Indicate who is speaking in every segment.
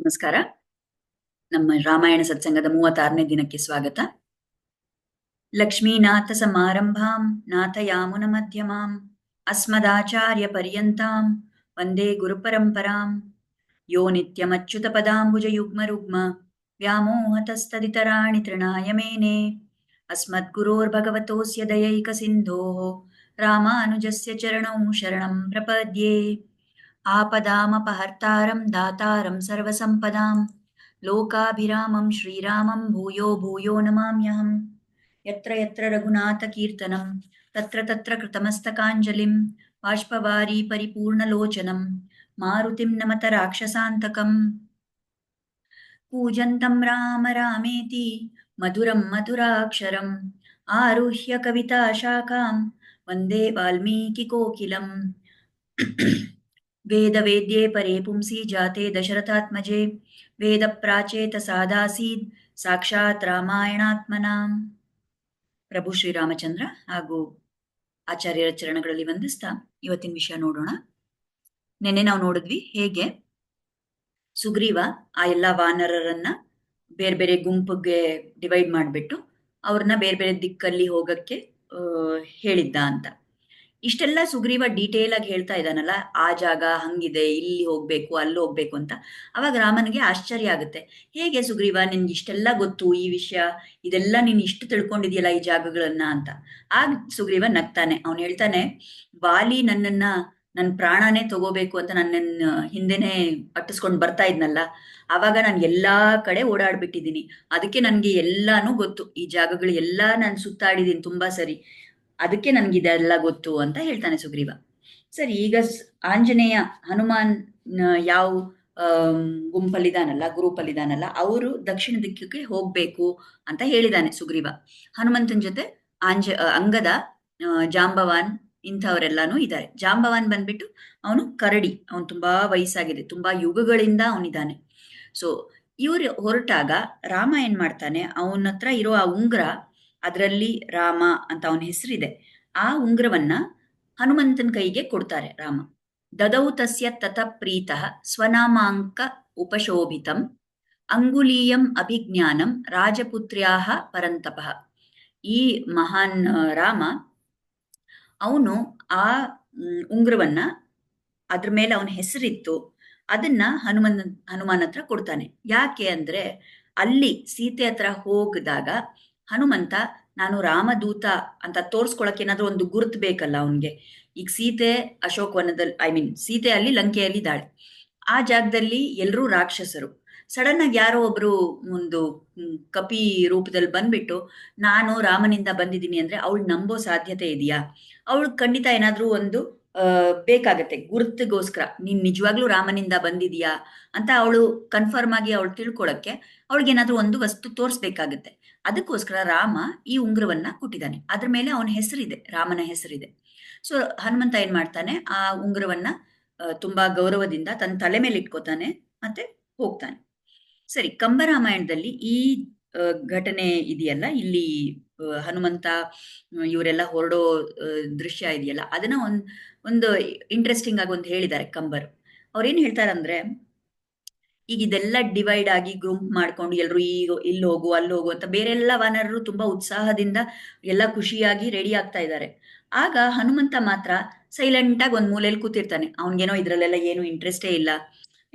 Speaker 1: ನಮಸ್ಕಾರ. ನಮ್ಮ ರಾಮಾಯಣ ಸತ್ಸಂಗದ ಮೂವತ್ತಾರನೇ ದಿನಕ್ಕೆ ಸ್ವಾಗತ. ಲಕ್ಷ್ಮೀನಾಥ ಸಮಾರಂಭಾಂ, ನಾಥಯಾಮುನ ಮಧ್ಯಮಾಂ, ಅಸ್ಮದಾಚಾರ್ಯ ಪರ್ಯಂತಾಂ, ವಂದೇ ಗುರುಪರಂಪರಾಂ ಯೋ ನಿತ್ಯಮಚ್ಯುತ ಪದಾಂಬುಜಯುಗ್ಮರುಗ್ಮ ವ್ಯಾಮೋಹತಸ್ತದಿತರಾಣಿ ತೃಣಾಯ ಮೇನೆ ಅಸ್ಮದ್ಗುರೋರ್ಭಗವತೋಸ್ಯ ದಯೈಕ ಸಿಂಧೋ ರಾಮಾನುಜಸ್ಯ ಚರಣೌ ಶರಣಂ ಪ್ರಪದ್ಯೇ. आपदामपहर्तारं दातारं सर्वसम्पदां। लोकाभिरामं श्रीरामं भूयो भूयो नमाम्यहम् यत्र यत्र रघुनाथकीर्तनं, तत्र तत्र कृतमस्तकाञ्जलिं, बाष्पवारी परिपूर्णलोचनं, मारुतिं नमत राक्षसान्तकम्। कूजन्तं राम रामेति, मधुरं मधुराक्षरम् आरुह्य कविताशाखां, वंदे वाल्मीकिकोकिलम्। ವೇದವೇದ್ಯೆ ಪರೇ ಪುಂಸಿ ಜಾತೆ ದಶರಥಾತ್ಮಜೆ ವೇದ ಪ್ರಾಚೇತ ಸಾಧಾಸೀದ್ ಸಾಕ್ಷಾತ್ ರಾಮಾಯಣಾತ್ಮನ ಪ್ರಭು ಶ್ರೀರಾಮಚಂದ್ರ ಹಾಗೂ ಆಚಾರ್ಯರ ಚರಣಗಳಲ್ಲಿ ವಂದಿಸ್ತಾ ಇವತ್ತಿನ ವಿಷಯ ನೋಡೋಣ. ನಿನ್ನೆ ನಾವು ನೋಡಿದ್ವಿ ಹೇಗೆ? ಸುಗ್ರೀವ ಆ ಎಲ್ಲ ವಾನರರನ್ನ ಬೇರೆ ಬೇರೆ ಗುಂಪಿಗೆ ಡಿವೈಡ್ ಮಾಡಿಬಿಟ್ಟು ಅವ್ರನ್ನ ಬೇರೆ ಬೇರೆ ದಿಕ್ಕಲ್ಲಿ ಹೋಗಕ್ಕೆ ಹೇಳಿದ್ದ ಅಂತ. ಇಷ್ಟೆಲ್ಲ ಸುಗ್ರೀವ ಡೀಟೇಲ್ ಆಗಿ ಹೇಳ್ತಾ ಇದ್ದಾನಲ್ಲ, ಆ ಜಾಗ ಹಂಗಿದೆ, ಇಲ್ಲಿ ಹೋಗ್ಬೇಕು, ಅಲ್ಲಿ ಹೋಗ್ಬೇಕು ಅಂತ. ಅವಾಗ ರಾಮನಿಗೆ ಆಶ್ಚರ್ಯ ಆಗುತ್ತೆ. ಹೇಗೆ ಸುಗ್ರೀವ, ನಿನ್ಗೆ ಇಷ್ಟೆಲ್ಲ ಗೊತ್ತು ಈ ವಿಷಯ? ಇದೆಲ್ಲ ನೀನ್ ಇಷ್ಟು ತಿಳ್ಕೊಂಡಿದ್ಯಲ್ಲ ಈ ಜಾಗಗಳನ್ನ ಅಂತ. ಆಗ ಸುಗ್ರೀವ ನಗ್ತಾನೆ. ಅವನು ಹೇಳ್ತಾನೆ, ಬಾಲಿ ನನ್ನನ್ನ ನನ್ನ ಪ್ರಾಣನೇ ತಗೋಬೇಕು ಅಂತ ನನ್ನ ಹಿಂದೆನೆ ಅಟ್ಟಿಸ್ಕೊಂಡು ಬರ್ತಾ ಇದ್ನಲ್ಲ. ಆವಾಗ ನಾನು ಎಲ್ಲಾ ಕಡೆ ಓಡಾಡ್ಬಿಟ್ಟಿದ್ದೀನಿ. ಅದಕ್ಕೆ ನನ್ಗೆ ಎಲ್ಲಾನು ಗೊತ್ತು. ಈ ಜಾಗಗಳು ಎಲ್ಲಾ ನಾನು ಸುತ್ತಾಡಿದೀನಿ ತುಂಬಾ ಸರಿ. ಅದಕ್ಕೆ ನನ್ಗೆ ಇದೆಲ್ಲ ಗೊತ್ತು ಅಂತ ಹೇಳ್ತಾನೆ ಸುಗ್ರೀವ. ಸರಿ, ಈಗ ಆಂಜನೇಯ ಹನುಮಾನ್ ಯಾವ ಗುಂಪಲ್ಲಿದಾನಲ್ಲ, ಗ್ರೂಪಲ್ಲಿದಾನಲ್ಲ, ಅವರು ದಕ್ಷಿಣ ದಿಕ್ಕಕ್ಕೆ ಹೋಗ್ಬೇಕು ಅಂತ ಹೇಳಿದಾನೆ ಸುಗ್ರೀವ. ಹನುಮಂತನ ಜೊತೆ ಆಂಜ ಅಂಗದ ಜಾಂಬವಾನ್ ಇಂಥವರೆಲ್ಲಾನು ಇದ್ದಾರೆ. ಜಾಂಬವಾನ್ ಬಂದ್ಬಿಟ್ಟು ಅವನು ಕರಡಿ, ಅವನು ತುಂಬಾ ವಯಸ್ಸಾಗಿದೆ, ತುಂಬಾ ಯುಗಗಳಿಂದ ಅವನಿದ್ದಾನೆ ಸೊ ಇವ್ರು ಹೊರಟಾಗ ರಾಮ ಏನ್ ಮಾಡ್ತಾನೆ ಅವನ ಹತ್ರ ಇರೋ ಆ ಉಂಗ್ರ ಅದರಲ್ಲಿ ರಾಮ ಅಂತ ಅವನ ಹೆಸರಿದೆ. ಆ ಉಂಗ್ರವನ್ನ ಹನುಮಂತನ ಕೈಗೆ ಕೊಡ್ತಾರೆ ರಾಮ. ದದೌ ತಸ್ಯ ತತ ಪ್ರೀತ ಸ್ವನಾಮಾಂಕ ಉಪಶೋಭಿತಂ ಅಂಗುಲೀಯಂ ಅಭಿಜ್ಞಾನಂ ರಾಜಪುತ್ರ್ಯಾಹ ಪರಂತಪಃ. ಈ ಮಹಾನ್ ರಾಮ ಅವನು ಆ ಉಂಗ್ರವನ್ನ ಅದ್ರ ಮೇಲೆ ಅವನ ಹೆಸರಿತ್ತು. ಅದನ್ನ ಹನುಮನ್, ಹನುಮಾನ್ ಹತ್ರ ಕೊಡ್ತಾನೆ. ಯಾಕೆ ಅಂದ್ರೆ ಅಲ್ಲಿ ಸೀತೆ ಹತ್ರ ಹೋಗದಾಗ ಹನುಮಂತ, ನಾನು ರಾಮದೂತ ಅಂತ ತೋರ್ಸ್ಕೊಳಕ್ ಏನಾದ್ರೂ ಒಂದು ಗುರುತು ಬೇಕಲ್ಲ ಅವನ್ಗೆ. ಈಗ ಸೀತೆ ಅಶೋಕವನದಲ್ಲಿ ಐ ಮೀನ್ ಸೀತೆ ಅಲ್ಲಿ ಲಂಕೆಯಲ್ಲಿ ದಾಳಿ ಆ ಜಾಗದಲ್ಲಿ ಎಲ್ಲರೂ ರಾಕ್ಷಸರು. ಸಡನ್ ಆಗಿ ಯಾರೋ ಒಬ್ರು ಒಂದು ಕಪಿ ರೂಪದಲ್ಲಿ ಬಂದ್ಬಿಟ್ಟು, ನಾನು ರಾಮನಿಂದ ಬಂದಿದ್ದೀನಿ ಅಂದ್ರೆ ಅವಳು ನಂಬೋ ಸಾಧ್ಯತೆ ಇದೆಯಾ? ಅವಳು ಖಂಡಿತ ಏನಾದ್ರೂ ಒಂದು ಬೇಕಾಗತ್ತೆ. ಗುರುತಿಗೋಸ್ಕರ. ನೀನ್ ನಿಜವಾಗ್ಲೂ ರಾಮನಿಂದ ಬಂದಿದೀಯಾ? ಅಂತ ಅವಳು ಕನ್ಫರ್ಮ್ ಆಗಿ ಅವಳು ತಿಳ್ಕೊಳಕ್ಕೆ ಏನಾದ್ರು ಒಂದು ವಸ್ತು ತೋರಿಸ್ಬೇಕಾಗತ್ತೆ. ಅದಕ್ಕೋಸ್ಕರ ರಾಮ ಈ ಉಂಗ್ರವನ್ನ ಕೊಟ್ಟಿದ್ದಾನೆ. ಅದ್ರ ಮೇಲೆ ಅವನ ಹೆಸರಿದೆ. ರಾಮನ ಹೆಸರಿದೆ. ಸೊ ಹನುಮಂತ ಏನ್ ಮಾಡ್ತಾನೆ? ಆ ಉಂಗ್ರವನ್ನ ತುಂಬಾ ಗೌರವದಿಂದ ತನ್ನ ತಲೆ ಮೇಲೆ ಇಟ್ಕೋತಾನೆ ಮತ್ತೆ ಹೋಗ್ತಾನೆ. ಸರಿ, ಕಂಬರಾಮಾಯಣದಲ್ಲಿ ಈ ಘಟನೆ ಇದೆಯಲ್ಲ? ಇಲ್ಲಿ ಹನುಮಂತ ಇವರೆಲ್ಲ ಹೊರಡೋ ದೃಶ್ಯ ಇದೆಯಲ್ಲ? ಅದನ್ನ ಒಂದ್ ಒಂದು ಇಂಟ್ರೆಸ್ಟಿಂಗ್ ಆಗಿ ಒಂದು ಹೇಳಿದ್ದಾರೆ ಕಂಬರು. ಅವ್ರೇನ್ ಹೇಳ್ತಾರಂದ್ರೆ, ಈಗ ಇದೆಲ್ಲ ಡಿವೈಡ್ ಆಗಿ ಗ್ರೂಪ್ ಮಾಡ್ಕೊಂಡು ಎಲ್ರು ಈಗ ಇಲ್ಲಿ ಹೋಗು ಅಲ್ಲಿ ಹೋಗು ಅಂತ ಬೇರೆಲ್ಲ ವಾನರರು ತುಂಬಾ ಉತ್ಸಾಹದಿಂದ ಎಲ್ಲ ಖುಷಿಯಾಗಿ ರೆಡಿ ಆಗ್ತಾ ಇದ್ದಾರೆ. ಆಗ ಹನುಮಂತ ಮಾತ್ರ ಸೈಲೆಂಟ್ ಆಗಿ ಒಂದ್ ಮೂಲೆಯಲ್ಲಿ ಕೂತಿರ್ತಾನೆ. ಅವನ್ಗೇನೋ ಇದ್ರಲ್ಲೆಲ್ಲ ಏನು ಇಂಟ್ರೆಸ್ಟೇ ಇಲ್ಲ.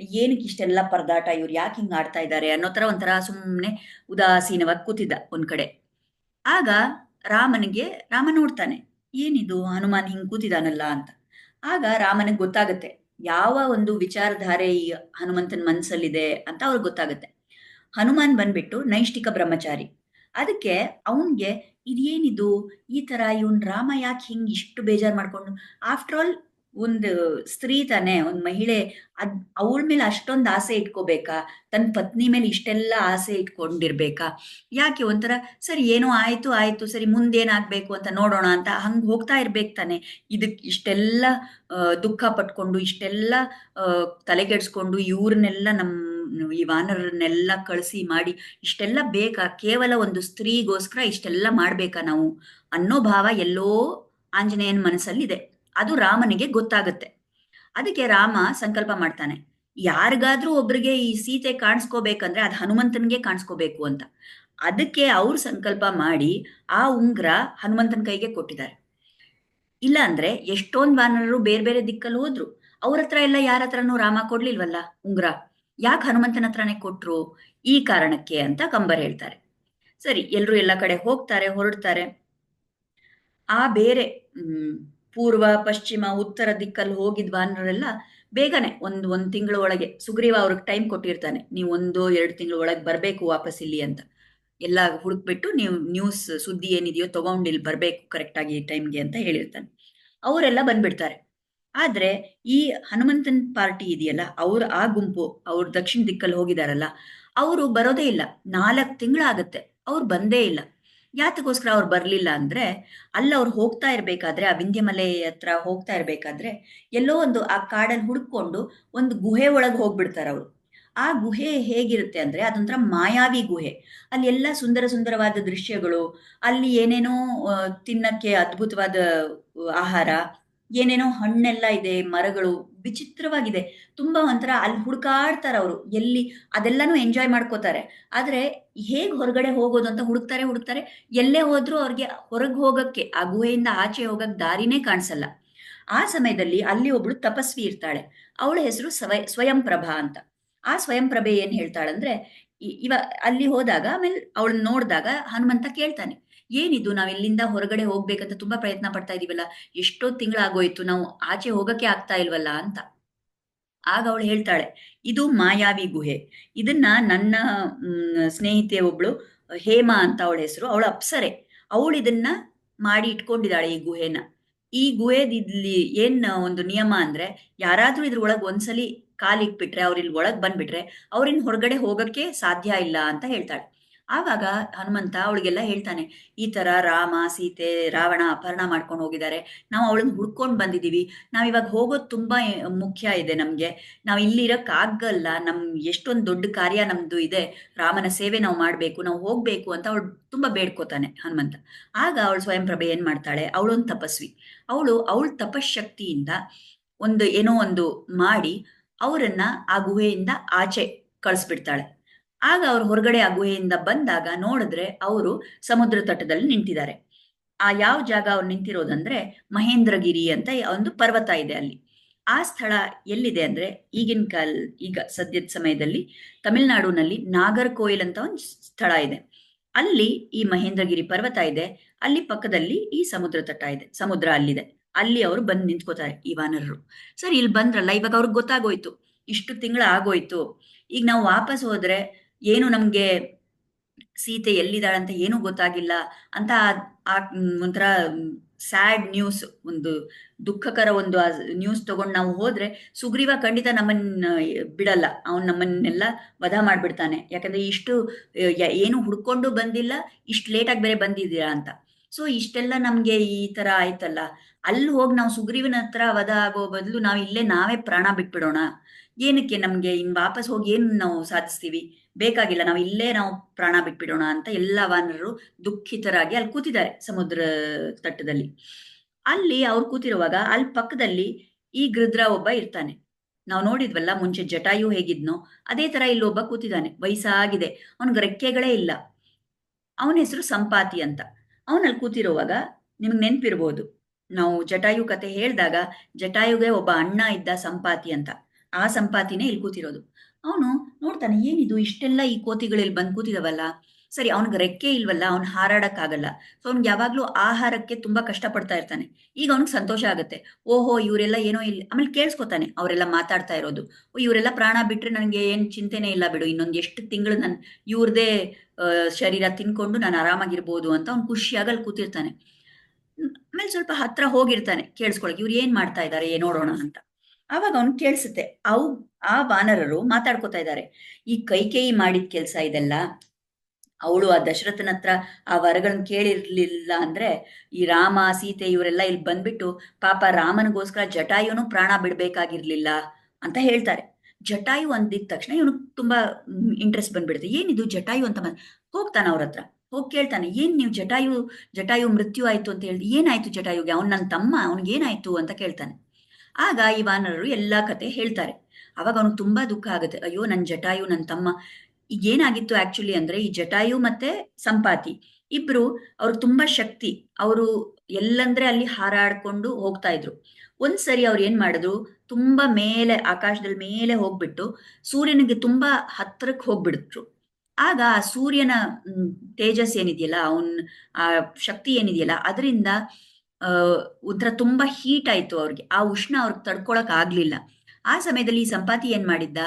Speaker 1: ಏನಕ್ಕೆ ಇಷ್ಟೆಲ್ಲ ಪರದಾಟ, ಇವ್ರು ಯಾಕೆ ಹಿಂಗ್ ಆಡ್ತಾ ಇದ್ದಾರೆ ಅನ್ನೋ ತರ ಒಂಥರ ಸುಮ್ಮನೆ ಉದಾಸೀನವಾಗಿ ಕೂತಿದ್ದ ಒಂದ್ ಕಡೆ. ಆಗ ರಾಮನಿಗೆ, ರಾಮ ನೋಡ್ತಾನೆ. ಏನಿದು ಹನುಮಾನ್ ಹಿಂಗ್ ಕೂತಿದಾನಲ್ಲ ಅಂತ. ಆಗ ರಾಮನಿಗೆ ಗೊತ್ತಾಗತ್ತೆ, ಯಾವ ಒಂದು ವಿಚಾರಧಾರೆ ಈ ಹನುಮಂತನ ಮನ್ಸಲ್ಲಿದೆ ಅಂತ ಅವ್ರಿಗೆ ಗೊತ್ತಾಗುತ್ತೆ. ಹನುಮಾನ್ ಬಂದ್ಬಿಟ್ಟು ನೈಷ್ಠಿಕ ಬ್ರಹ್ಮಚಾರಿ. ಅದಕ್ಕೆ ಅವನ್ಗೆ ಇದೇನಿದು, ಈ ತರ ಇವನ್ ರಾಮ ಯಾಕೆ ಹಿಂಗ್ ಇಷ್ಟು ಬೇಜಾರ್ ಮಾಡ್ಕೊಂಡು ಆಫ್ಟರ್ ಆಲ್ ಒಂದು ಸ್ತ್ರೀ ತಾನೆ, ಒಂದು ಮಹಿಳೆ, ಅದ್ ಅವಳ ಮೇಲೆ ಅಷ್ಟೊಂದು ಆಸೆ ಇಟ್ಕೋಬೇಕಾ? ತನ್ನ ಪತ್ನಿ ಮೇಲೆ ಇಷ್ಟೆಲ್ಲ ಆಸೆ ಇಟ್ಕೊಂಡಿರ್ಬೇಕಾ? ಯಾಕೆ ಒಂಥರ, ಸರಿ, ಏನೋ ಆಯ್ತು ಆಯ್ತು, ಸರಿ, ಮುಂದೇನಾಗ್ಬೇಕು ಅಂತ ನೋಡೋಣ ಅಂತ ಹಂಗೆ ಹೋಗ್ತಾ ಇರ್ಬೇಕು ತಾನೆ? ಇದಕ್ಕೆ ಇಷ್ಟೆಲ್ಲ ದುಃಖ ಪಟ್ಕೊಂಡು, ಇಷ್ಟೆಲ್ಲ ತಲೆಗೆಡ್ಸ್ಕೊಂಡು ಇವ್ರನ್ನೆಲ್ಲ ನಮ್ಮ ಈ ವಾನರನ್ನೆಲ್ಲ ಕಳಿಸಿ ಮಾಡಿ, ಇಷ್ಟೆಲ್ಲ ಬೇಕಾ? ಕೇವಲ ಒಂದು ಸ್ತ್ರೀಗೋಸ್ಕರ ಇಷ್ಟೆಲ್ಲ ಮಾಡ್ಬೇಕಾ ನಾವು? ಅನ್ನೋ ಭಾವ ಎಲ್ಲೋ ಆಂಜನೇಯನ ಮನಸ್ಸಲ್ಲಿದೆ. ಅದು ರಾಮನಿಗೆ ಗೊತ್ತಾಗುತ್ತೆ. ಅದಕ್ಕೆ ರಾಮ ಸಂಕಲ್ಪ ಮಾಡ್ತಾನೆ. ಯಾರಿಗಾದ್ರೂ ಒಬ್ರಿಗೆ ಈ ಸೀತೆ ಕಾಣಿಸ್ಕೋಬೇಕಂದ್ರೆ ಅದು ಹನುಮಂತನಿಗೆ ಕಾಣಿಸ್ಕೋಬೇಕು ಅಂತ. ಅದಕ್ಕೆ ಅವ್ರು ಸಂಕಲ್ಪ ಮಾಡಿ ಆ ಉಂಗ್ರ ಹನುಮಂತನ ಕೈಗೆ ಕೊಟ್ಟಿದ್ದಾರೆ. ಇಲ್ಲ ಅಂದ್ರೆ ಎಷ್ಟೊಂದ್ ವಾನರರು ಬೇರೆ ಬೇರೆ ದಿಕ್ಕಲ್ಲಿ ಹೋದ್ರು. ಅವ್ರ ಹತ್ರ ಎಲ್ಲ ಯಾರ ಹತ್ರನೂ ರಾಮ ಕೊಡ್ಲಿಲ್ವಲ್ಲ ಉಂಗ್ರ? ಯಾಕೆ ಹನುಮಂತನ ಹತ್ರನೇ ಕೊಟ್ರು ಈ ಕಾರಣಕ್ಕೆ ಅಂತ ಕಂಬರ್ ಹೇಳ್ತಾರೆ. ಸರಿ, ಎಲ್ರು ಎಲ್ಲ ಕಡೆ ಹೋಗ್ತಾರೆ, ಹೊರಡ್ತಾರೆ. ಆ ಬೇರೆ, ಹ್ಮ್ ಪೂರ್ವ, ಪಶ್ಚಿಮ, ಉತ್ತರ ದಿಕ್ಕಲ್ಲಿ ಹೋಗಿದ್ವಾ ಅನ್ನೋರೆಲ್ಲ ಬೇಗನೆ ಒಂದು ಒಂದು ತಿಂಗಳ ಒಳಗೆ, ಸುಗ್ರೀವ ಅವ್ರಿಗೆ ಟೈಮ್ ಕೊಟ್ಟಿರ್ತಾನೆ, ನೀವು ಒಂದು, ಎರಡು ತಿಂಗಳ ಒಳಗೆ ಬರಬೇಕು, ವಾಪಸ್ ಇಲ್ಲಿ ಅಂತ. ಎಲ್ಲ ಹುಡುಕ್ಬಿಟ್ಟು ನೀವು ನ್ಯೂಸ್ ಸುದ್ದಿ ಏನಿದೆಯೋ ತಗೊಂಡು ಇಲ್ಲಿ ಬರಬೇಕು ಕರೆಕ್ಟ್ ಆಗಿ ಟೈಮ್ಗೆ ಅಂತ ಹೇಳಿರ್ತಾನೆ. ಅವರೆಲ್ಲ ಬಂದ್ಬಿಡ್ತಾರೆ. ಆದ್ರೆ ಈ ಹನುಮಂತನ್ ಪಾರ್ಟಿ ಇದೆಯಲ್ಲ, ಅವ್ರ ಆ ಗುಂಪು, ಅವ್ರು ದಕ್ಷಿಣ ದಿಕ್ಕಲ್ಲಿ ಹೋಗಿದಾರಲ್ಲ, ಅವರು ಬರೋದೇ ಇಲ್ಲ. ನಾಲ್ಕು ತಿಂಗಳಾಗತ್ತೆ, ಅವ್ರು ಬಂದೇ ಇಲ್ಲ. ಯಾತಕ್ಕೋಸ್ಕರ ಅವ್ರು ಬರಲಿಲ್ಲ ಅಂದ್ರೆ ಅಲ್ಲಿ ಅವ್ರು ಹೋಗ್ತಾ ಇರ್ಬೇಕಾದ್ರೆ, ಆ ವಿಂಧ್ಯಮಲೆ ಹತ್ರ ಹೋಗ್ತಾ ಇರ್ಬೇಕಾದ್ರೆ ಎಲ್ಲೋ ಒಂದು ಆ ಕಾಡಲ್ಲಿ ಹುಡ್ಕೊಂಡು ಒಂದು ಗುಹೆ ಒಳಗೆ ಹೋಗ್ಬಿಡ್ತಾರೆ ಅವರು. ಆ ಗುಹೆ ಹೇಗಿರುತ್ತೆ ಅಂದ್ರೆ ಅದೊಂಥರ ಮಾಯಾವಿ ಗುಹೆ. ಅಲ್ಲಿ ಎಲ್ಲ ಸುಂದರ ಸುಂದರವಾದ ದೃಶ್ಯಗಳು, ಅಲ್ಲಿ ಏನೇನೋ ತಿನ್ನಕ್ಕೆ ಅದ್ಭುತವಾದ ಆಹಾರ ಏನೇನೋ ಹಣ್ಣೆಲ್ಲ ಇದೆ, ಮರಗಳು, ವಿಚಿತ್ರವಾಗಿದೆ. ತುಂಬಾ ಒಂಥರ ಅಲ್ಲಿ ಹುಡುಕಾಡ್ತಾರೆ ಅವರು. ಎಲ್ಲಿ ಅದೆಲ್ಲಾನು ಎಂಜಾಯ್ ಮಾಡ್ಕೋತಾರೆ. ಆದ್ರೆ ಹೇಗ್ ಹೊರಗಡೆ ಹೋಗೋದು ಅಂತ ಹುಡುಕ್ತಾರೆ ಹುಡುಕ್ತಾರೆ. ಎಲ್ಲೇ ಹೋದ್ರು ಅವ್ರಿಗೆ ಹೊರಗೆ ಹೋಗಕ್ಕೆ, ಆ ಗುಹೆಯಿಂದ ಆಚೆ ಹೋಗಕ್ ದಾರಿನೇ ಕಾಣಿಸಲ್ಲ. ಆ ಸಮಯದಲ್ಲಿ ಅಲ್ಲಿ ಒಬ್ಳು ತಪಸ್ವಿ ಇರ್ತಾಳೆ. ಅವಳ ಹೆಸರು ಸ್ವಯ ಸ್ವಯಂ ಪ್ರಭಾ ಅಂತ. ಆ ಸ್ವಯಂ ಪ್ರಭೆ ಏನ್ ಹೇಳ್ತಾಳಂದ್ರೆ ಇವ ಅಲ್ಲಿ ಹೋದಾಗ ಆಮೇಲೆ ಅವಳನ್ನ ನೋಡಿದಾಗ ಹನುಮಂತ ಕೇಳ್ತಾನೆ. ಏನಿದು ನಾವ್ ಇಲ್ಲಿಂದ ಹೊರಗಡೆ ಹೋಗ್ಬೇಕಂತ ತುಂಬಾ ಪ್ರಯತ್ನ ಪಡ್ತಾ ಇದೀವಲ್ಲ? ಎಷ್ಟೋ ತಿಂಗಳಾಗೋಯ್ತು, ನಾವು ಆಚೆ ಹೋಗಕ್ಕೆ ಆಗ್ತಾ ಇಲ್ವಲ್ಲ ಅಂತ. ಆಗ ಅವಳು ಹೇಳ್ತಾಳೆ, ಇದು ಮಾಯಾವಿ ಗುಹೆ. ಇದನ್ನ ನನ್ನ ಸ್ನೇಹಿತೆ ಒಬ್ಳು, ಹೇಮಾ ಅಂತ ಅವಳ ಹೆಸರು, ಅವಳ ಅಪ್ಸರೆ. ಅವಳು ಇದನ್ನ ಮಾಡಿ ಇಟ್ಕೊಂಡಿದ್ದಾಳೆ ಈ ಗುಹೆನ. ಈ ಗುಹೆದಿಲ್ಲಿ ಏನ್ ಒಂದು ನಿಯಮ ಅಂದ್ರೆ, ಯಾರಾದ್ರೂ ಇದ್ರೊಳಗ್ ಒಂದ್ಸಲಿ ಕಾಲಿಟ್ಬಿಟ್ರೆ, ಅವ್ರ ಇಲ್ಲಿ ಒಳಗ್ ಬಂದ್ಬಿಟ್ರೆ ಅವ್ರಿನ್ ಹೊರಗಡೆ ಹೋಗಕ್ಕೆ ಸಾಧ್ಯ ಇಲ್ಲ ಅಂತ ಹೇಳ್ತಾಳೆ. ಆವಾಗ ಹನುಮಂತ ಅವಳಿಗೆಲ್ಲ ಹೇಳ್ತಾನೆ, ಈ ತರ ರಾಮ, ಸೀತೆ, ರಾವಣ ಅಪಹರಣ ಮಾಡ್ಕೊಂಡು ಹೋಗಿದ್ದಾರೆ. ನಾವು ಅವಳನ್ನು ಹುಡ್ಕೊಂಡು ಬಂದಿದ್ದೀವಿ. ನಾವು ಇವಾಗ ಹೋಗೋದು ತುಂಬಾ ಮುಖ್ಯ ಇದೆ ನಮ್ಗೆ. ನಾವು ಇಲ್ಲಿ ಇರಕ್ ಆಗಲ್ಲ. ನಮ್ ಎಷ್ಟೊಂದ್ ದೊಡ್ಡ ಕಾರ್ಯ ನಮ್ದು ಇದೆ. ರಾಮನ ಸೇವೆ ನಾವು ಮಾಡಬೇಕು, ನಾವು ಹೋಗ್ಬೇಕು ಅಂತ ಅವಳು ತುಂಬಾ ಬೇಡ್ಕೋತಾನೆ ಹನುಮಂತ. ಆಗ ಅವಳು ಸ್ವಯಂ ಪ್ರಭೆ ಏನ್ ಮಾಡ್ತಾಳೆ? ಅವಳೊಂದು ತಪಸ್ವಿ. ಅವಳು ಅವಳ ತಪಶಕ್ತಿಯಿಂದ ಒಂದು ಏನೋ ಒಂದು ಮಾಡಿ ಅವರನ್ನ ಆ ಗುಹೆಯಿಂದ ಆಚೆ ಕಳಿಸ್ಬಿಡ್ತಾಳೆ. ಆಗ ಅವ್ರು ಹೊರಗಡೆ ಆ ಗುಹೆಯಿಂದ ಬಂದಾಗ ನೋಡಿದ್ರೆ ಅವರು ಸಮುದ್ರ ತಟದಲ್ಲಿ ನಿಂತಿದ್ದಾರೆ. ಆ ಯಾವ ಜಾಗ ಅವ್ರು ನಿಂತಿರೋದಂದ್ರೆ ಮಹೇಂದ್ರಗಿರಿ ಅಂತ ಒಂದು ಪರ್ವತ ಇದೆ ಅಲ್ಲಿ. ಆ ಸ್ಥಳ ಎಲ್ಲಿದೆ ಅಂದ್ರೆ ಈಗಿನ ಕಾಲ, ಈಗ ಸದ್ಯದ ಸಮಯದಲ್ಲಿ ತಮಿಳುನಾಡಿನಲ್ಲಿ ನಾಗರ್ಕೋಯಿಲ್ ಅಂತ ಒಂದು ಸ್ಥಳ ಇದೆ. ಅಲ್ಲಿ ಈ ಮಹೇಂದ್ರಗಿರಿ ಪರ್ವತ ಇದೆ. ಅಲ್ಲಿ ಪಕ್ಕದಲ್ಲಿ ಈ ಸಮುದ್ರ ತಟ ಇದೆ. ಸಮುದ್ರ ಅಲ್ಲಿದೆ. ಅಲ್ಲಿ ಅವರು ಬಂದು ನಿಂತ್ಕೋತಾರೆ ಈ ವಾನರರು ಸರಿ, ಇಲ್ಲಿ ಬಂದ್ರಲ್ಲ, ಇವಾಗ ಅವ್ರಿಗೆ ಗೊತ್ತಾಗೋಯ್ತು. ಇಷ್ಟು ತಿಂಗಳ ಆಗೋಯ್ತು ಈಗ ನಾವು ವಾಪಸ್ ಹೋದ್ರೆ ಏನು ನಮ್ಗೆ ಸೀತೆ ಎಲ್ಲಿದ್ದಾಳಂತ ಏನೂ ಗೊತ್ತಾಗಿಲ್ಲ ಅಂತ ಆ- ಒಂಥರ ಸ್ಯಾಡ್ ನ್ಯೂಸ್ ಒಂದು ದುಃಖಕರ ಒಂದು ನ್ಯೂಸ್ ತಗೊಂಡು ನಾವು ಹೋದ್ರೆ ಸುಗ್ರೀವ ಖಂಡಿತ ನಮ್ಮನ್ನ ಬಿಡಲ್ಲ. ಅವನ್ ನಮ್ಮನ್ನೆಲ್ಲ ವಧ ಮಾಡ್ಬಿಡ್ತಾನೆ. ಯಾಕಂದ್ರೆ ಇಷ್ಟು ಏನು ಹುಡ್ಕೊಂಡು ಬಂದಿಲ್ಲ, ಇಷ್ಟು ಲೇಟಾಗಿ ಬೇರೆ ಬಂದಿದ್ದೀರಾ ಅಂತ. ಸೊ ಇಷ್ಟೆಲ್ಲ ನಮ್ಗೆ ಈ ತರ ಆಯ್ತಲ್ಲ. ಅಲ್ಲಿ ಹೋಗಿ ನಾವು ಸುಗ್ರೀವನ ಹತ್ರ ವಧ ಆಗೋ ಬದಲು ನಾವು ಇಲ್ಲೇ ನಾವೇ ಪ್ರಾಣ ಬಿಟ್ಬಿಡೋಣ. ಏನಕ್ಕೆ ನಮ್ಗೆ ಇನ್ ವಾಪಸ್ ಹೋಗಿ ಏನು ನಾವು ಸಾಧಿಸ್ತೀವಿ? ಬೇಕಾಗಿಲ್ಲ, ನಾವು ಇಲ್ಲೇ ನಾವು ಪ್ರಾಣ ಬಿಟ್ಬಿಡೋಣ ಅಂತ ಎಲ್ಲ ವಾನರರು ದುಃಖಿತರಾಗಿ ಅಲ್ಲಿ ಕೂತಿದ್ದಾರೆ ಸಮುದ್ರ ತಟ್ಟದಲ್ಲಿ. ಅಲ್ಲಿ ಅವ್ರು ಕೂತಿರುವಾಗ ಅಲ್ಲಿ ಪಕ್ಕದಲ್ಲಿ ಈ ಗೃದ್ರ ಒಬ್ಬ ಇರ್ತಾನೆ. ನಾವು ನೋಡಿದ್ವಲ್ಲ ಮುಂಚೆ ಜಟಾಯು ಹೇಗಿದ್ನೋ, ಅದೇ ತರ ಇಲ್ಲಿ ಒಬ್ಬ ಕೂತಿದ್ದಾನೆ, ವಯಸ್ಸಾಗಿದೆ, ಅವನಿಗೆ ರೆಕ್ಕೆಗಳೇ ಇಲ್ಲ. ಅವನ ಹೆಸರು ಸಂಪಾತಿ ಅಂತ. ಅವನಲ್ಲಿ ಕೂತಿರುವಾಗ ನಿಮ್ಗೆ ನೆನ್ಪಿರ್ಬೋದು, ನಾವು ಜಟಾಯು ಕತೆ ಹೇಳಿದಾಗ ಜಟಾಯುಗೆ ಒಬ್ಬ ಅಣ್ಣ ಇದ್ದ ಸಂಪಾತಿ ಅಂತ. ಆ ಸಂಪಾತಿನೇ ಇಲ್ಲಿ ಕೂತಿರೋದು. ಅವನು ನೋಡ್ತಾನೆ, ಏನಿದು? ಇಷ್ಟೆಲ್ಲ ಈ ಕೋತಿಗಳಲ್ಲಿ ಬಂದು ಕೂತಿದವಲ್ಲ ಸರಿ, ಅವನಿಗೆ ರೆಕ್ಕೆ ಇಲ್ವಲ್ಲ, ಅವ್ನು ಹಾರಾಡಕ್ಕಾಗಲ್ಲ. ಸೊ ಅವ್ನಿಗೆ ಯಾವಾಗಲೂ ಆಹಾರಕ್ಕೆ ತುಂಬಾ ಕಷ್ಟಪಡ್ತಾ ಇರ್ತಾನೆ. ಈಗ ಅವ್ನಿಗೆ ಸಂತೋಷ ಆಗುತ್ತೆ. ಓಹೋ, ಇವರೆಲ್ಲ ಏನೋ ಇಲ್ಲ ಆಮೇಲೆ ಕೇಳಿಸ್ಕೊತಾನೆ ಅವರೆಲ್ಲ ಮಾತಾಡ್ತಾ ಇರೋದು. ಇವರೆಲ್ಲ ಪ್ರಾಣ ಬಿಟ್ರೆ ನನಗೆ ಏನು ಚಿಂತೆನೇ ಇಲ್ಲ ಬಿಡು, ಇನ್ನೊಂದು ಎಷ್ಟು ತಿಂಗಳು ನಾನು, ಇವ್ರದೇ ಶರೀರ ತಿನ್ಕೊಂಡು ನಾನು ಆರಾಮಾಗಿರ್ಬೋದು ಅಂತ ಅವ್ನು ಖುಷಿಯಾಗಿ ಅಲ್ಲಿ ಕೂತಿರ್ತಾನೆ. ಆಮೇಲೆ ಸ್ವಲ್ಪ ಹತ್ರ ಹೋಗಿರ್ತಾನೆ, ಕೇಳಿಸ್ಕೊಳಕ್. ಇವ್ರು ಏನು ಮಾಡ್ತಾ ಇದ್ದಾರೆ ನೋಡೋಣ ಅಂತ. ಆವಾಗ ಅವ್ನು ಕೇಳಿಸುತ್ತೆ, ಅವು, ಆ ವಾನರರು ಮಾತಾಡ್ಕೋತಾ ಇದ್ದಾರೆ. ಈ ಕೈಕೇಯಿ ಮಾಡಿದ ಕೆಲಸ ಇದೆಲ್ಲ, ಅವಳು ಆ ದಶರಥನ ಹತ್ರ ಆ ವರಗಳನ್ನ ಕೇಳಿರ್ಲಿಲ್ಲ ಅಂದ್ರೆ, ಈ ರಾಮ, ಸೀತೆ ಇವರೆಲ್ಲ ಇಲ್ಲಿ ಬಂದ್ಬಿಟ್ಟು ಪಾಪ ರಾಮನಿಗೋಸ್ಕರ ಜಟಾಯುನು ಪ್ರಾಣ ಬಿಡ್ಬೇಕಾಗಿರ್ಲಿಲ್ಲ ಅಂತ ಹೇಳ್ತಾರೆ. ಜಟಾಯು ಅಂದಿದ ತಕ್ಷಣ ಇವನು ತುಂಬಾ ಇಂಟ್ರೆಸ್ಟ್ ಬಂದ್ಬಿಡುತ್ತೆ. ಏನಿದು ಜಟಾಯು ಅಂತ ಹೋಗ್ತಾನೆ ಅವ್ರ ಹತ್ರ. ಹೋಗಿ ಕೇಳ್ತಾನೆ, ಏನ್ ನೀವು ಜಟಾಯು ಜಟಾಯು ಮೃತ್ಯು ಆಯ್ತು ಅಂತ ಹೇಳಿ ಏನಾಯ್ತು ಜಟಾಯುಗೆ? ಅವ್ನು ನನ್ನ ತಮ್ಮ ಅವ್ನಿಗೆ ಏನಾಯ್ತು ಅಂತ ಕೇಳ್ತಾನೆ. ಆಗ ಈ ವಾನರರು ಎಲ್ಲಾ ಕತೆ ಹೇಳ್ತಾರೆ. ಅವಾಗ ಅವನಿಗೆ ತುಂಬಾ ದುಃಖ ಆಗುತ್ತೆ. ಅಯ್ಯೋ ನನ್ನ ಜಟಾಯು ನನ್ನ ತಮ್ಮ. ಈಗ ಏನಾಗಿತ್ತು ಆಕ್ಚುಲಿ ಅಂದ್ರೆ ಈ ಜಟಾಯು ಮತ್ತೆ ಸಂಪಾತಿ. ಇಬ್ರು ಅವ್ರು ತುಂಬಾ ಶಕ್ತಿ. ಅವರು ಎಲ್ಲಂದ್ರೆ ಅಲ್ಲಿ ಹಾರಾಡ್ಕೊಂಡು ಹೋಗ್ತಾ ಇದ್ರು. ಒಂದ್ಸರಿ ಅವ್ರು ಏನ್ ಮಾಡಿದ್ರು? ತುಂಬಾ ಮೇಲೆ, ಆಕಾಶದಲ್ಲಿ ಮೇಲೆ ಹೋಗ್ಬಿಟ್ಟು ಸೂರ್ಯನಿಗೆ ತುಂಬಾ ಹತ್ತಿರಕ್ಕೆ ಹೋಗ್ಬಿಡಿದ್ರು ಆಗ ಆ ಸೂರ್ಯನ ತೇಜಸ್ ಏನಿದೆಯಲ್ಲ, ಅವನ್, ಆ ಶಕ್ತಿ ಏನಿದೆಯಲ್ಲ, ಅದರಿಂದ ಒಂಥರ ತುಂಬಾ ಹೀಟ್ ಆಯ್ತು ಅವ್ರಿಗೆ. ಆ ಉಷ್ಣ ಅವ್ರಿಗೆ ತಡ್ಕೊಳಕ್ ಆಗ್ಲಿಲ್ಲ. ಆ ಸಮಯದಲ್ಲಿ ಈ ಸಂಪಾತಿ ಏನ್ ಮಾಡಿದ್ದ?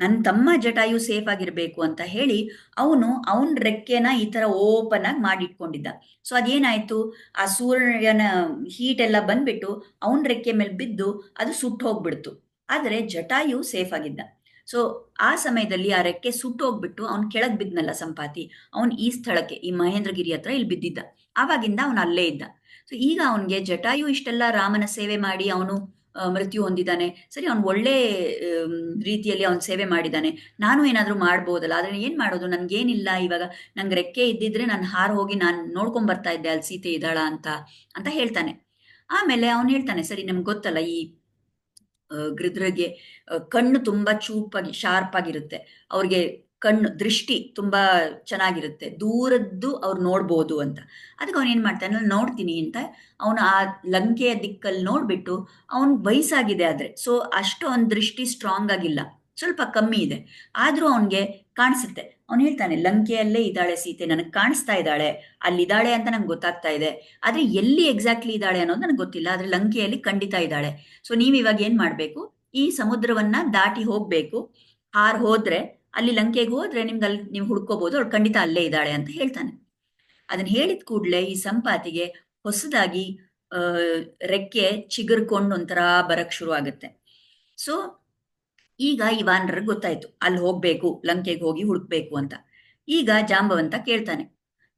Speaker 1: ನನ್ನ ತಮ್ಮ ಜಟಾಯು ಸೇಫ್ ಆಗಿರ್ಬೇಕು ಅಂತ ಹೇಳಿ ಅವನು ಅವನ ರೆಕ್ಕೆನ ಈ ತರ ಓಪನ್ ಆಗಿ ಮಾಡಿಟ್ಕೊಂಡಿದ್ದ. ಸೊ ಅದೇನಾಯ್ತು? ಆ ಸೂರ್ಯನ ಹೀಟ್ ಎಲ್ಲ ಬಂದ್ಬಿಟ್ಟು ಅವನ ರೆಕ್ಕೆ ಮೇಲೆ ಬಿದ್ದು ಅದು ಸುಟ್ಟು ಹೋಗ್ಬಿಡ್ತು. ಆದ್ರೆ ಜಟಾಯು ಸೇಫ್ ಆಗಿದ್ದ. ಸೊ ಆ ಸಮಯದಲ್ಲಿ ಆ ರೆಕ್ಕೆ ಸುಟ್ಟು ಹೋಗ್ಬಿಟ್ಟು ಕೆಳಗೆ ಕೆಳಗ್ ಬಿದ್ನಲ್ಲ ಸಂಪಾತಿ. ಅವನ್ ಈ ಸ್ಥಳಕ್ಕೆ, ಈ ಮಹೇಂದ್ರಗಿರಿ ಹತ್ರ ಇಲ್ಲಿ ಬಿದ್ದಿದ್ದ. ಆವಾಗಿಂದ ಅವನು ಅಲ್ಲೇ ಇದ್ದ. ಸೊ ಈಗ ಅವನ್ಗೆ ಜಟಾಯು ಇಷ್ಟೆಲ್ಲ ರಾಮನ ಸೇವೆ ಮಾಡಿ ಅವನು ಮೃತ್ಯು ಹೊಂದಿದ್ದಾನೆ ಸರಿ, ಅವ್ನು ಒಳ್ಳೆ ರೀತಿಯಲ್ಲಿ ಅವ್ನು ಸೇವೆ ಮಾಡಿದ್ದಾನೆ ನಾನು ಏನಾದರೂ ಮಾಡ್ಬೋದಲ್ಲ, ಆದರೆ ಏನು ಮಾಡೋದು? ನನಗೇನಿಲ್ಲ, ಇವಾಗ ನಂಗೆ ರೆಕ್ಕೆ ಇದ್ದಿದ್ರೆ ನಾನು ಹಾರ್ ಹೋಗಿ ನಾನು ನೋಡ್ಕೊಂಬರ್ತಾ ಇದ್ದೆ, ಅಲ್ಲಿ ಸೀತೆ ಇದ್ದಾಳ ಅಂತ ಅಂತ ಹೇಳ್ತಾನೆ. ಆಮೇಲೆ ಅವನು ಹೇಳ್ತಾನೆ, ಸರಿ, ನಮ್ಗೆ ಗೊತ್ತಲ್ಲ, ಈ ಗೃದ್ರಗೆ ಕಣ್ಣು ತುಂಬಾ ಚೂಪಾಗಿ ಶಾರ್ಪ್ ಆಗಿರುತ್ತೆ ಅವ್ರಿಗೆ ಕಣ್ಣು, ದೃಷ್ಟಿ ತುಂಬಾ ಚೆನ್ನಾಗಿರುತ್ತೆ. ದೂರದ್ದು ಅವ್ರು ನೋಡ್ಬೋದು ಅಂತ. ಅದಕ್ಕೆ ಅವ್ನು ಏನು ಮಾಡ್ತಾನೆ "ನಾನ್ ನೋಡ್ತೀನಿ ಅಂತ ಅವನು ಆ ಲಂಕೆಯ ದಿಕ್ಕಲ್ಲಿ ನೋಡ್ಬಿಟ್ಟು ಅವನ್ ವಯಸ್ಸಾಗಿದೆ ಆದ್ರೆ. ಸೊ ಅಷ್ಟು ಅವನ ದೃಷ್ಟಿ ಸ್ಟ್ರಾಂಗ್ ಆಗಿಲ್ಲ. ಸ್ವಲ್ಪ ಕಮ್ಮಿ ಇದೆ. ಆದ್ರೂ ಅವನ್ಗೆ ಕಾಣಿಸುತ್ತೆ. ಅವ್ನು ಹೇಳ್ತಾನೆ, ಲಂಕೆಯಲ್ಲೇ ಇದ್ದಾಳೆ ಸೀತೆ, ನನಗೆ ಕಾಣಿಸ್ತಾ ಇದ್ದಾಳೆ. ಅಲ್ಲಿದ್ದಾಳೆ ಅಂತ ನಂಗೆ ಗೊತ್ತಾಗ್ತಾ ಇದೆ. ಆದ್ರೆ ಎಲ್ಲಿ ಎಕ್ಸಾಕ್ಟ್ಲಿ ಇದ್ದಾಳೆ ಅನ್ನೋದು ನನಗೆ ಗೊತ್ತಿಲ್ಲ. ಆದ್ರೆ ಲಂಕೆಯಲ್ಲಿ ಖಂಡಿತ ಇದ್ದಾಳೆ. ಸೊ ನೀವು ಇವಾಗ ಏನ್ ಮಾಡ್ಬೇಕು? ಈ ಸಮುದ್ರವನ್ನ ದಾಟಿ ಹೋಗ್ಬೇಕು. ಹಾರ್ ಹೋದ್ರೆ ಅಲ್ಲಿ ಲಂಕೆಗೆ ಹೋದ್ರೆ ನಿಮ್ದು ಅಲ್ಲಿ ನೀವು ಹುಡ್ಕೋಬಹುದು ಅವ್ಳು ಖಂಡಿತ ಅಲ್ಲೇ ಇದ್ದಾಳೆ ಅಂತ ಹೇಳ್ತಾನೆ. ಅದನ್ನ ಹೇಳಿದ ಕೂಡ್ಲೆ ಈ ಸಂಪಾತಿಗೆ ಹೊಸದಾಗಿ ರೆಕ್ಕೆ ಚಿಗುರ್ಕೊಂಡು ಒಂಥರ ಬರಕ್ ಶುರು ಆಗುತ್ತೆ. ಸೊ ಈಗ ಈ ವಾನರರಿಗೆ ಗೊತ್ತಾಯ್ತು, ಅಲ್ಲಿ ಹೋಗ್ಬೇಕು, ಲಂಕೆಗೆ ಹೋಗಿ ಹುಡುಕ್ಬೇಕು ಅಂತ. ಈಗ ಜಾಂಬವಂತ ಕೇಳ್ತಾನೆ,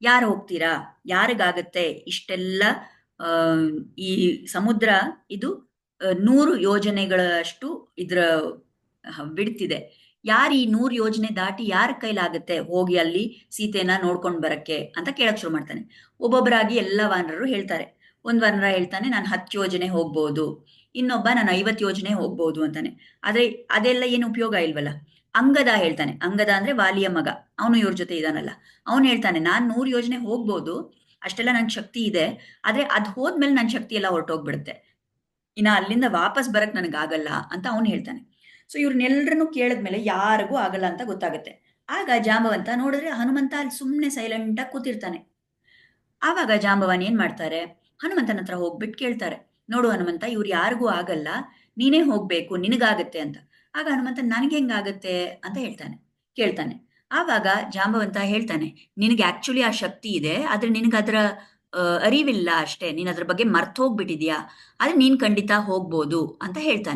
Speaker 1: ಯಾರು ಹೋಗ್ತೀರಾ? ಯಾರಿಗಾಗತ್ತೆ ಇಷ್ಟೆಲ್ಲ ಈ ಸಮುದ್ರ, ಇದು ನೂರು ಯೋಜನೆಗಳಷ್ಟು ಇದ್ರ ಬಿಡ್ತಿದೆ. ಯಾರು ಈ ನೂರು ಯೋಜನೆ ದಾಟಿ ಯಾರ ಕೈಲಾಗುತ್ತೆ ಹೋಗಿ ಅಲ್ಲಿ ಸೀತೆನ ನೋಡ್ಕೊಂಡ್ ಬರಕ್ಕೆ ಅಂತ ಕೇಳಕ್ ಶುರು ಮಾಡ್ತಾನೆ. ಒಬ್ಬೊಬ್ಬರಾಗಿ ಎಲ್ಲ ವಾನರರು ಹೇಳ್ತಾರೆ. ಒಂದ್ ವಾನರ ಹೇಳ್ತಾನೆ, ನಾನು ಹತ್ತು ಯೋಜನೆ ಹೋಗ್ಬೋದು. ಇನ್ನೊಬ್ಬ, ನಾನು ಐವತ್ತು ಯೋಜನೆ ಹೋಗ್ಬೋದು ಅಂತಾನೆ. ಆದ್ರೆ ಅದೆಲ್ಲ ಏನು ಉಪಯೋಗ ಇಲ್ವಲ್ಲ. ಅಂಗದ ಹೇಳ್ತಾನೆ. ಅಂಗದ ಅಂದ್ರೆ ವಾಲಿಯ ಮಗ. ಅವನು ಇವ್ರ ಜೊತೆ ಇದಾನಲ್ಲ. ಅವನು ಹೇಳ್ತಾನೆ, ನಾನ್ ನೂರು ಯೋಜನೆ ಹೋಗ್ಬೋದು. ಅಷ್ಟೆಲ್ಲ ನನ್ ಶಕ್ತಿ ಇದೆ. ಆದ್ರೆ ಅದ್ ಹೋದ್ಮೇಲೆ ನನ್ ಶಕ್ತಿ ಎಲ್ಲ ಹೊರಟೋಗ್ಬಿಡುತ್ತೆ. ಇನ್ನ ಅಲ್ಲಿಂದ ವಾಪಸ್ ಬರಕ್ ನನಗಾಗಲ್ಲ ಅಂತ ಅವನು ಹೇಳ್ತಾನೆ. ಸೊ ಇವ್ರನ್ನೆಲ್ಲರನ್ನು ಕೇಳಿದ್ಮೇಲೆ ಯಾರಿಗೂ ಆಗಲ್ಲ ಅಂತ ಗೊತ್ತಾಗುತ್ತೆ. ಆಗ ಜಾಂಬವಂತ ನೋಡಿದ್ರೆ ಹನುಮಂತ ಅಲ್ಲಿ ಸೈಲೆಂಟ್ ಆಗಿ ಕೂತಿರ್ತಾನೆ. ಆವಾಗ ಜಾಂಬವನ್ ಏನ್ ಮಾಡ್ತಾರೆ? ಹನುಮಂತನ ಹತ್ರ ಹೋಗ್ಬಿಟ್ಟು ಕೇಳ್ತಾರೆ. ನೋಡು ಹನುಮಂತ ಇವ್ರು ಯಾರಿಗೂ ಆಗಲ್ಲ. ನೀನೇ ಹೋಗ್ಬೇಕು ನಿನಗಾಗತ್ತೆ ಅಂತ. ಆಗ ಹನುಮಂತ ನನಗೆ ಹೆಂಗಾಗತ್ತೆ? ಅಂತ ಹೇಳ್ತಾನೆ. ಕೇಳ್ತಾನೆ. ಆವಾಗ ಜಾಂಬವಂತ ಹೇಳ್ತಾನೆ ನಿನಗೆ ಆಕ್ಚುಲಿ ಆ ಶಕ್ತಿ ಇದೆ ಆದ್ರೆ ನಿನಗೆ ಅದರ ಆ, ಅರಿವಿಲ್ಲ ಅಷ್ಟೇ. ನೀನ್ ಅದ್ರ ಬಗ್ಗೆ ಮರ್ತು ಹೋಗ್ಬಿಟ್ಟಿದ್ಯಾ? ಆದ್ರೆ ನೀನ್ ಖಂಡಿತ ಹೋಗ್ಬೋದು ಅಂತ ಹೇಳ್ತಾನೆ.